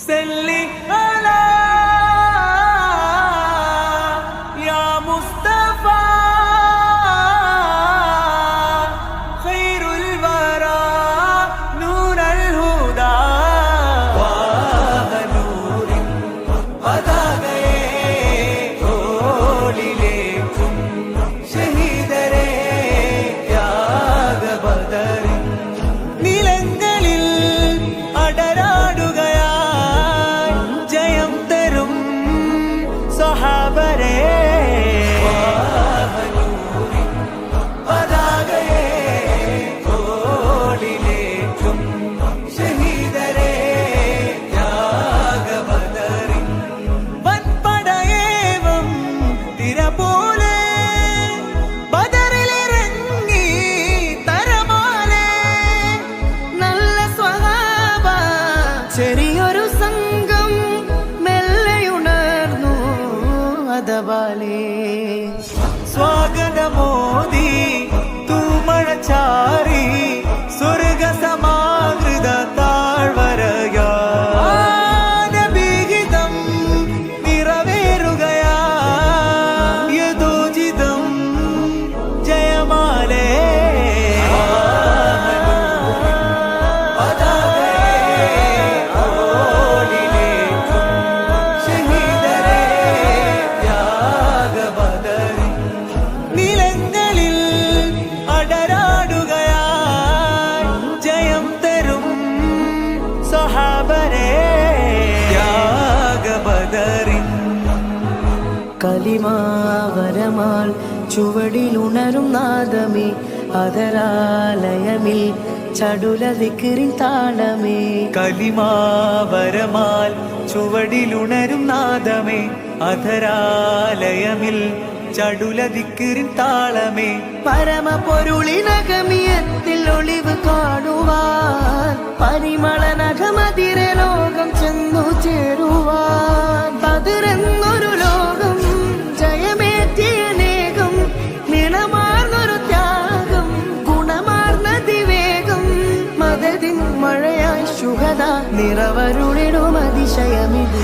செல்லி பதாகையே தோளிலே தும் but it মন ത്യാഗബദറിൻ കലിമാവരമാൽ ചുവടിലുണരും നാദമേ അതരാലയമിൽ ചടുല ദിക്കിറിൻ താളമേ കലിമാവരമാൽ ചുവടിലുണരും നാദമേ അധരാലയമിൽ ചടുലതിക്കിറിൻ താളമേ. പരമ പൊരുളിനകമിയത്തിൽ ഒളിവ് മഴയായി ശുഹദ നിറവരുളിടും അതിശയമിത്.